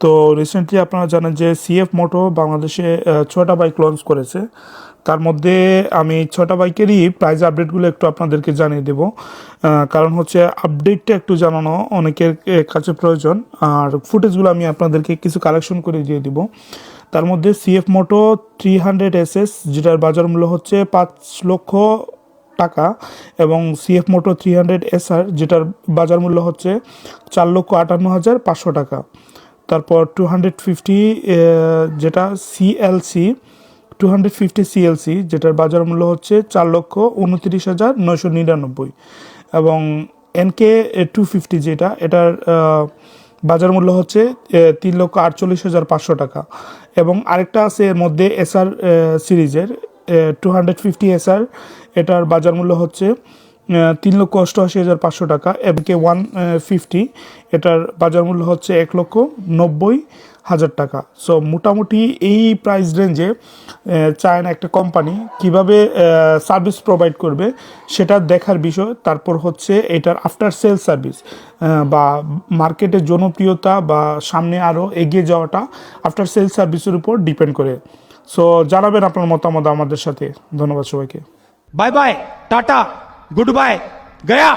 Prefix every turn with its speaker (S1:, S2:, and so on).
S1: তো রিসেন্টলি আপনারা জানেন যে সিএফ মোটো বাংলাদেশে ছয়টা বাইক লঞ্চ করেছে। তার মধ্যে আমি ছটা বাইকেরই প্রাইস আপডেটগুলো একটু আপনাদেরকে জানিয়ে দেব। কারণ হচ্ছে আপডেটটা একটু জানানো অনেকের কাছে প্রয়োজন। আর ফুটেজগুলো আমি আপনাদেরকে কিছু কালেকশন করে দিয়ে দিব। তার মধ্যে CF moto three hundred S S যেটার বাজার মূল্য হচ্ছে পাঁচ লক্ষ টাকা, এবং CF moto three hundred SR যেটার বাজার মূল্য হচ্ছে চার লক্ষ আটান্ন হাজার পাঁচশো টাকা। তারপর টু হান্ড্রেড ফিফটি যেটা CLC two hundred fifty CLC যেটার বাজার মূল্য হচ্ছে চার লক্ষ উনত্রিশ হাজার নয়শো নিরানব্বই। এবং এনকে টু ফিফটি যেটা, এটার বাজার মূল্য হচ্ছে তিন লক্ষ আটচল্লিশ হাজার পাঁচশো টাকা। এবং আরেকটা আছে এর মধ্যে এসআর সিরিজের টু হান্ড্রেড ফিফটি এসআর এটার বাজার মূল্য হচ্ছে তিন লক্ষ অষ্টআশি হাজার পাঁচশো টাকা এমকে ওয়ান ফিফটি এটার বাজার মূল্য হচ্ছে এক লক্ষ নব্বই হাজার টাকা। সো মোটামুটি এই প্রাইস রেঞ্জে চায়না একটা কোম্পানি কীভাবে সার্ভিস প্রোভাইড করবে সেটা দেখার বিষয়। তারপর হচ্ছে এটার আফটার সেল সার্ভিস বা মার্কেটের জনপ্রিয়তা বা সামনে আরও এগিয়ে যাওয়াটা আফটার সেল সার্ভিসের উপর ডিপেন্ড করে। সো জানাবেন আপনার মতামত আমাদের সাথে। ধন্যবাদ সবাইকে।
S2: Bye bye tata good bye गया।